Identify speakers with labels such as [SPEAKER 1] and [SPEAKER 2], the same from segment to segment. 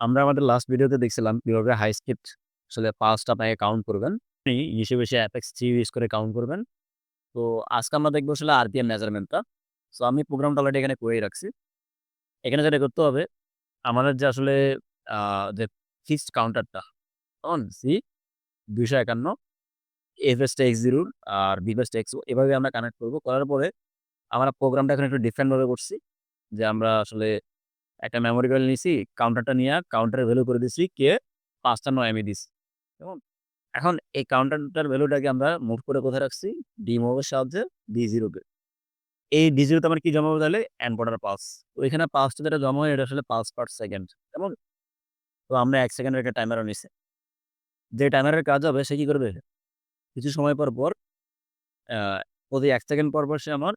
[SPEAKER 1] আমরা আমাদের লাস্ট ভিডিওতে দেখছিলাম কীভাবে হাই স্পিড আসলে পালসটা আপনাকে কাউন্ট করবেন। আপনি হিসেবে বেশি অ্যাপেক্স থ্রি ইউজ করে কাউন্ট করবেন। তো আজকে আমরা দেখব আসলে আর আরপিএম মেজারমেন্টটা। সো আমি প্রোগ্রামটা অলরেডি এখানে করেই রাখছি। এখানে যেটা করতে হবে, আমাদের যে আসলে যে ফিক্সড কাউন্টারটা অন সি দুইশো একান্ন ২৫১ এফএসটা x0 আর বিফএসটা x এভাবে আমরা কানেক্ট করব করার পরে আমরা প্রোগ্রামটা এখন একটু ডিফারেন্ট ভাবে করছি। যে আমরা আসলে একটা মেমোরি কয়েল নিছি, কাউন্টারটা নিয়ে কাউন্টারের ভ্যালু করে দিছি কে ৫ নয় ৯ আমি দিছি। কেমন? এখন এই কাউন্টারটার ভ্যালুটাকে আমরা মুভ করে কোথায় রাখছি? ডিমুভ এর সাহায্যে D0 তে। এই D0 তে আমার কি জমা হবে তাহলে? পালস। তো এখানে পালসটা যেটা জমা হয় এটা আসলে পালস পার সেকেন্ড। কেমন? তো আমরা ১ সেকেন্ডের একটা টাইমারও নিছি। যে টাইমারের কাজ হবে সে কি করবে? কিছু সময় পর, পর প্রতি এক সেকেন্ড পর, পর সে আমার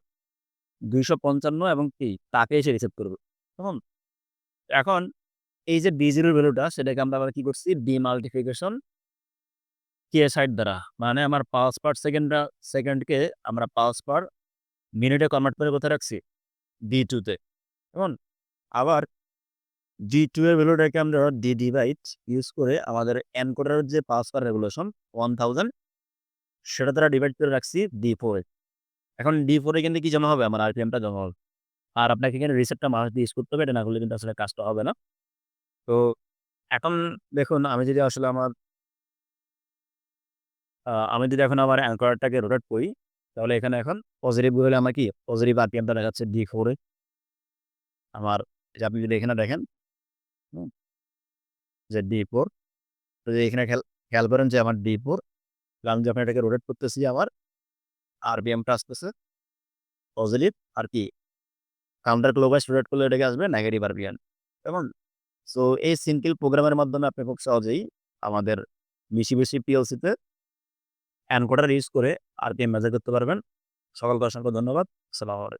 [SPEAKER 1] ২৫৫ এবং কি তাকে এসে রিসেট করবে। কেমন? এখন এই যে D0 এর ভ্যালুটা সেটাকে আমরা আবার কি করছি? ডিমাল্টিপ্লিকেশন কে সাইড দ্বারা। মানে আমার পালস পার সেকেন্ডটা সেকেন্ডকে আমরা পালস পার মিনিটে কনভার্ট করে কোথায় রাখছি? D2 তে। এখন আবার ডি টু এর ভ্যালুটাকে আমরা ডি ডিভাইড ইউজ করে আমাদের এনকোডারের যে পালস পার রেগুলেশন 1000 সেটা দ্বারা ডিভাইড করে রাখছি D4 এ। এখন D4 এ কিন্তু কি জমা হবে? আমার আরপিএমটা জমা হবে। আর আপনাকে এখানে রিসেটটা মাস্ট বি ইউজ করতে হবে। এটা না করলে কিন্তু আসলে কাজটা হবে না। তো এখন দেখুন আমি যদি আসলে আমার আমি যদি এখন আমার এনকোডারটাকে রোটেট করি, তাহলে এখানে এখন পজিটিভ হলে আমার কি? পজিটিভ আরপিএমটা দেখাচ্ছে D4 এ। আমার আপনি যদি এখানে দেখেন? যে D4 তো যে এখানে খেয়াল খেয়াল করেন যে আমার D4 আমি যখন এটাকে রোটেট করতেছি আমার আর আরপিএমটা আসতেছে পজিটিভ আর কি? কাউন্টার ক্লকওয়াইজ রোটেট করলে এটাকে আসবে নেগেটিভ আরবিয়ান এবং সো এই সিম্পল প্রোগ্রামের মাধ্যমে আপনি খুব সহজেই আমাদের বেশি বেশি পিএলসিতে অ্যানকোডার ইউজ করে আর আরপিএম মেজার করতে পারবেন। সকলকে অসংখ্য ধন্যবাদ। সালাম আলাইকুম।